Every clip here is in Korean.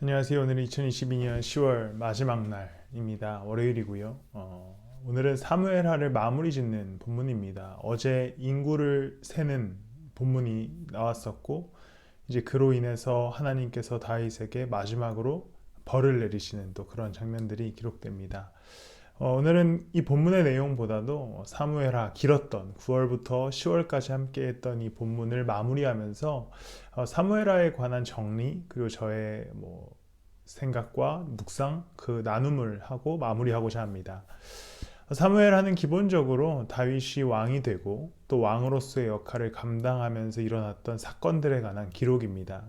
안녕하세요. 오늘은 2022년 10월 마지막 날입니다. 월요일이고요. 어, 오늘은 사무엘하를 마무리 짓는 본문입니다. 어제 인구를 세는 본문이 나왔었고 이제 그로 인해서 하나님께서 다윗에게 마지막으로 벌을 내리시는 또 그런 장면들이 기록됩니다. 어, 오늘은 이 본문의 내용보다도 사무엘하 길었던 9월부터 10월까지 함께했던 이 본문을 마무리하면서 어, 사무엘하에 관한 정리 그리고 저의 뭐 생각과 묵상 그 나눔을 하고 마무리하고자 합니다. 사무엘하는 기본적으로 다윗이 왕이 되고 또 왕으로서의 역할을 감당하면서 일어났던 사건들에 관한 기록입니다.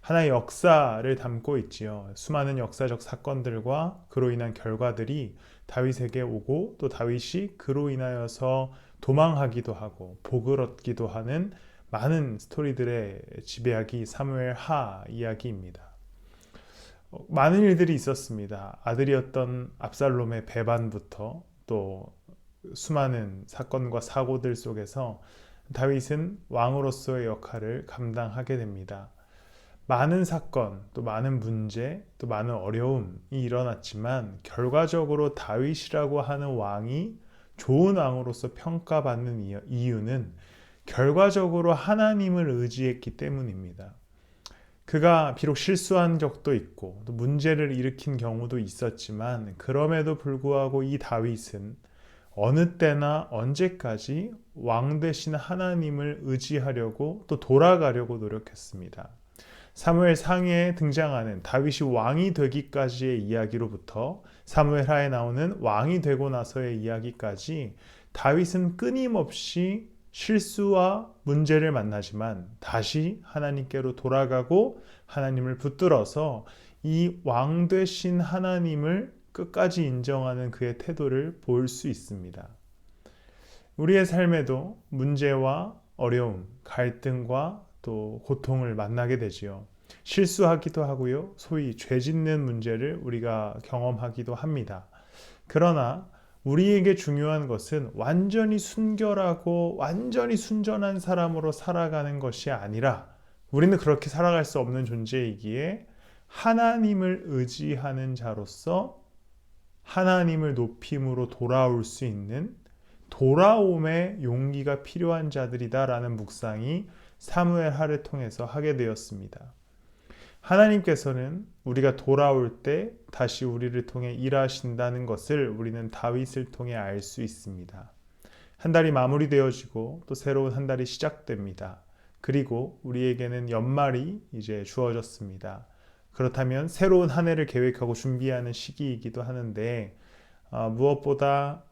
하나의 역사를 담고 있지요. 수많은 역사적 사건들과 그로 인한 결과들이 다윗에게 오고 또 다윗이 그로 인하여서 도망하기도 하고 복을 얻기도 하는 많은 스토리들의 지배하기 사무엘 하 이야기입니다. 어, 많은 일들이 있었습니다. 아들이었던 압살롬의 배반부터 또 수많은 사건과 사고들 속에서 다윗은 왕으로서의 역할을 감당하게 됩니다. 많은 사건, 또 많은 문제, 또 많은 어려움이 일어났지만 결과적으로 다윗이라고 하는 왕이 좋은 왕으로서 평가받는 이유는 결과적으로 하나님을 의지했기 때문입니다. 그가 비록 실수한 적도 있고 또 문제를 일으킨 경우도 있었지만 그럼에도 불구하고 이 다윗은 어느 때나 언제까지 왕 되신 하나님을 의지하려고 또 돌아가려고 노력했습니다. 사무엘 상에 등장하는 다윗이 왕이 되기까지의 이야기로부터 사무엘 하에 나오는 왕이 되고 나서의 이야기까지 다윗은 끊임없이 실수와 문제를 만나지만 다시 하나님께로 돌아가고 하나님을 붙들어서 이 왕 되신 하나님을 끝까지 인정하는 그의 태도를 볼 수 있습니다. 우리의 삶에도 문제와 어려움, 갈등과 또 고통을 만나게 되지요. 실수하기도 하고요. 소위 죄 짓는 문제를 우리가 경험하기도 합니다. 그러나 우리에게 중요한 것은 완전히 순결하고 완전히 순전한 사람으로 살아가는 것이 아니라 우리는 그렇게 살아갈 수 없는 존재이기에 하나님을 의지하는 자로서 하나님을 높임으로 돌아올 수 있는 돌아옴의 용기가 필요한 자들이다라는 묵상이 사무엘 하를 통해서 하게 되었습니다. 하나님께서는 우리가 돌아올 때 다시 우리를 통해 일하신다는 것을 우리는 다윗을 통해 알 수 있습니다. 한 달이 마무리되어지고 또 새로운 한 달이 시작됩니다. 그리고 우리에게는 연말이 이제 주어졌습니다. 그렇다면 새로운 한 해를 계획하고 준비하는 시기이기도 하는데 어, 무엇보다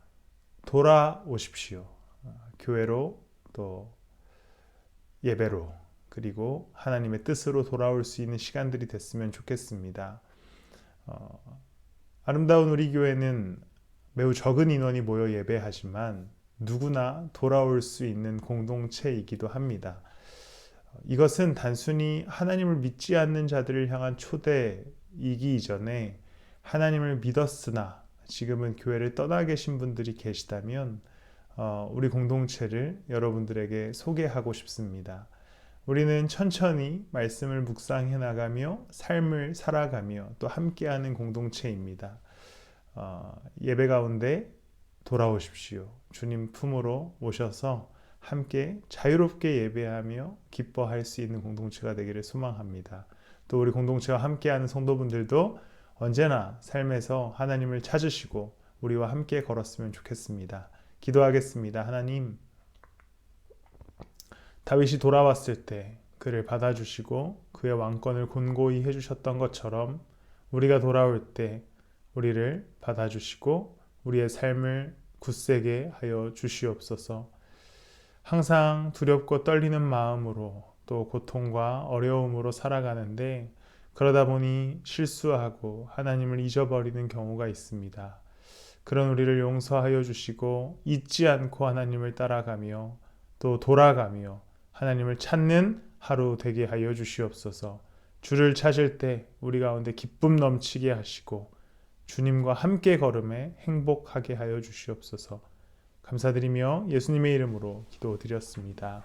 돌아오십시오. 어, 교회로 또 예배로 그리고 하나님의 뜻으로 돌아올 수 있는 시간들이 됐으면 좋겠습니다. 어, 아름다운 우리 교회는 매우 적은 인원이 모여 예배하지만 누구나 돌아올 수 있는 공동체이기도 합니다. 이것은 단순히 하나님을 믿지 않는 자들을 향한 초대이기 이전에 하나님을 믿었으나 지금은 교회를 떠나 계신 분들이 계시다면 어, 우리 공동체를 여러분들에게 소개하고 싶습니다. 우리는 천천히 말씀을 묵상해 나가며 삶을 살아가며 또 함께하는 공동체입니다. 어, 예배 가운데 돌아오십시오. 주님 품으로 오셔서 함께 자유롭게 예배하며 기뻐할 수 있는 공동체가 되기를 소망합니다. 또 우리 공동체와 함께하는 성도분들도 언제나 삶에서 하나님을 찾으시고 우리와 함께 걸었으면 좋겠습니다. 기도하겠습니다. 하나님, 다윗이 돌아왔을 때 그를 받아주시고 그의 왕권을 곤고히 해주셨던 것처럼 우리가 돌아올 때 우리를 받아주시고 우리의 삶을 굳세게 하여 주시옵소서. 항상 두렵고 떨리는 마음으로 또 고통과 어려움으로 살아가는데 그러다 보니 실수하고 하나님을 잊어버리는 경우가 있습니다. 그런 우리를 용서하여 주시고 잊지 않고 하나님을 따라가며 또 돌아가며 하나님을 찾는 하루 되게 하여 주시옵소서. 주를 찾을 때 우리 가운데 기쁨 넘치게 하시고 주님과 함께 걸음에 행복하게 하여 주시옵소서. 감사드리며 예수님의 이름으로 기도드렸습니다.